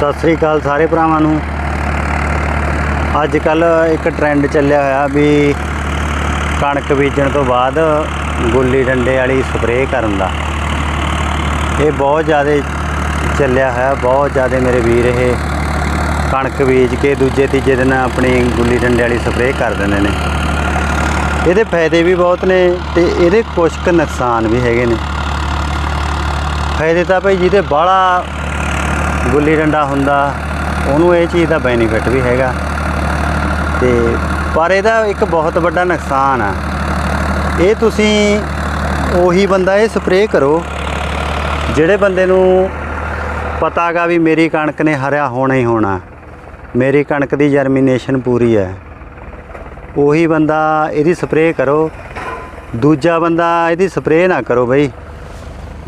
ਸਤਿ ਸ੍ਰੀ ਅਕਾਲ ਸਾਰੇ ਭਰਾਵਾਂ ਨੂੰ। ਅੱਜ ਕੱਲ ਇੱਕ ਟ੍ਰੈਂਡ ਚੱਲਿਆ ਹੋਇਆ ਵੀ ਕਣਕ ਬੀਜਣ ਤੋਂ ਬਾਅਦ ਗੁੱਲੀ ਡੰਡੇ ਵਾਲੀ ਸਪਰੇਅ ਕਰਨ ਦਾ। ਇਹ ਬਹੁਤ ਜ਼ਿਆਦਾ ਚੱਲਿਆ ਹੋਇਆ, ਬਹੁਤ ਜ਼ਿਆਦਾ ਮੇਰੇ ਵੀਰ ਇਹ ਕਣਕ ਬੀਜ ਕੇ ਦੂਜੇ ਤੀਜੇ ਦਿਨ ਆਪਣੀ ਗੁੱਲੀ ਡੰਡੇ ਵਾਲੀ ਸਪਰੇਅ ਕਰ ਦਿੰਦੇ ਨੇ। ਇਹਦੇ ਫਾਇਦੇ ਵੀ ਬਹੁਤ ਨੇ ਤੇ ਇਹਦੇ ਕੁਝ ਕੁ ਨੁਕਸਾਨ ਵੀ ਹੈਗੇ ਨੇ। ਫਾਇਦੇ ਤਾਂ ਭਾਈ ਜਿਹਦੇ ਬਾਹਲਾ ਗੁੱਲੀ ਡੰਡਾ ਹੁੰਦਾ, ਉਹਨੂੰ ਇਹ ਚੀਜ਼ ਦਾ ਬੈਨੀਫਿਟ ਵੀ ਹੈਗਾ। ਤੇ ਪਰ ਇਹਦਾ ਇੱਕ ਬਹੁਤ ਵੱਡਾ ਨੁਕਸਾਨ ਆ। ਇਹ ਤੁਸੀਂ ਉਹੀ ਬੰਦਾ ਇਹ ਸਪਰੇਅ ਕਰੋ, ਜਿਹੜੇ ਬੰਦੇ ਨੂੰ ਪਤਾਗਾ ਵੀ ਮੇਰੀ ਕਣਕ ਨੇ ਹਰਿਆ ਹੋਣਾ ਹੀ ਹੋਣਾ, ਮੇਰੀ ਕਣਕ ਦੀ ਜਰਮੀਨੇਸ਼ਨ ਪੂਰੀ ਹੈ। ਉਹੀ ਬੰਦਾ ਇਹਦੀ ਸਪਰੇਅ ਕਰੋ, ਦੂਜਾ ਬੰਦਾ ਇਹਦੀ ਸਪਰੇਅ ਨਾ ਕਰੋ ਬਈ।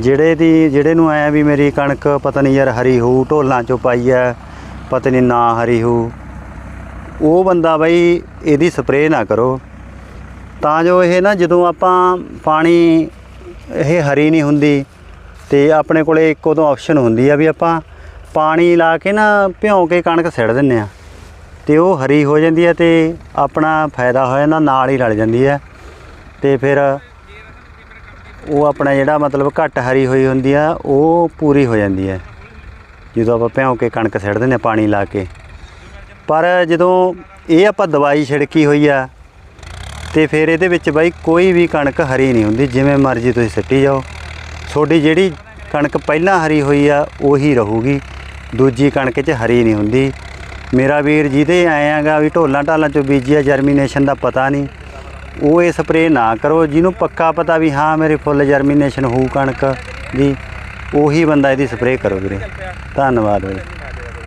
ਜਿਹੜੇ ਦੀ ਜਿਹੜੇ ਨੂੰ ਆਇਆ ਵੀ ਮੇਰੀ ਕਣਕ ਪਤਾ ਨਹੀਂ ਯਾਰ ਹਰੀ ਹੋਊ ਢੋਲਾਂ ਚੋਂ ਪਾਈ ਐ, ਪਤਾ ਨਹੀਂ ਨਾ ਹਰੀ ਹੋਊ ਉਹ ਬੰਦਾ ਬਈ ਇਹਦੀ ਸਪਰੇਅ ਨਾ ਕਰੋ। ਤਾਂ ਜੋ ਇਹ ਨਾ ਜਦੋਂ ਆਪਾਂ ਪਾਣੀ ਇਹ ਹਰੀ ਨਹੀਂ ਹੁੰਦੀ ਤੇ ਆਪਣੇ ਕੋਲੇ ਇੱਕ ਉਦੋਂ ਆਪਸ਼ਨ ਹੁੰਦੀ ਆ ਵੀ ਆਪਾਂ ਪਾਣੀ ਲਾ ਕੇ ਨਾ ਭਿਉਂ ਕੇ ਕਣਕ ਸਿੱਟ ਦਿੰਨੇ ਆ। ਤੇ ਉਹ ਹਰੀ ਹੋ ਜਾਂਦੀ ਹੈ ਤੇ ਆਪਣਾ ਫਾਇਦਾ ਹੋ ਜਾਂਦਾ, ਨਾਲ ਹੀ ਰਲ ਜਾਂਦੀ ਹੈ ਤੇ ਫਿਰ ਉਹ ਆਪਣਾ ਜਿਹੜਾ ਮਤਲਬ ਘੱਟ ਹਰੀ ਹੋਈ ਹੁੰਦੀ ਆ, ਉਹ ਪੂਰੀ ਹੋ ਜਾਂਦੀ ਹੈ। ਜਦੋਂ ਆਪਾਂ ਭਿਉਂ ਕੇ ਕਣਕ ਸਿੱਟ ਦਿੰਦੇ ਹਾਂ ਪਾਣੀ ਲਾ ਕੇ। ਪਰ ਜਦੋਂ ਇਹ ਆਪਾਂ ਦਵਾਈ ਛਿੜਕੀ ਹੋਈ ਆ, ਤੇ ਫਿਰ ਇਹਦੇ ਵਿੱਚ ਬਾਈ ਕੋਈ ਵੀ ਕਣਕ ਹਰੀ ਨਹੀਂ ਹੁੰਦੀ, ਜਿਵੇਂ ਮਰਜ਼ੀ ਤੁਸੀਂ ਸਿੱਟੀ ਜਾਓ। ਤੁਹਾਡੀ ਜਿਹੜੀ ਕਣਕ ਪਹਿਲਾਂ ਹਰੀ ਹੋਈ ਆ, ਉਹੀ ਰਹੂਗੀ। ਦੂਜੀ ਕਣਕ 'ਚ ਹਰੀ ਨਹੀਂ ਹੁੰਦੀ। ਮੇਰਾ ਵੀਰ ਜਿਹਦੇ ਆਇਆਗਾ ਵੀ ਢੋਲਾਂ ਢਾਲਾਂ ਚੋਂ ਬੀਜੀ ਜਰਮੀਨੇਸ਼ਨ ਦਾ ਪਤਾ ਨਹੀਂ। ਉਹ ਇਹ ਸਪਰੇਅ ਨਾ ਕਰੋ, ਜਿਹਨੂੰ ਪੱਕਾ ਪਤਾ ਵੀ ਹਾਂ ਮੇਰੇ ਫੁੱਲ ਜਰਮੀਨੇਸ਼ਨ ਹੋਊ ਕਣਕ ਦੀ, ਉਹੀ ਬੰਦਾ ਇਹਦੀ ਸਪਰੇਅ ਕਰੋ ਵੀਰੇ। ਧੰਨਵਾਦ ਬਾਈ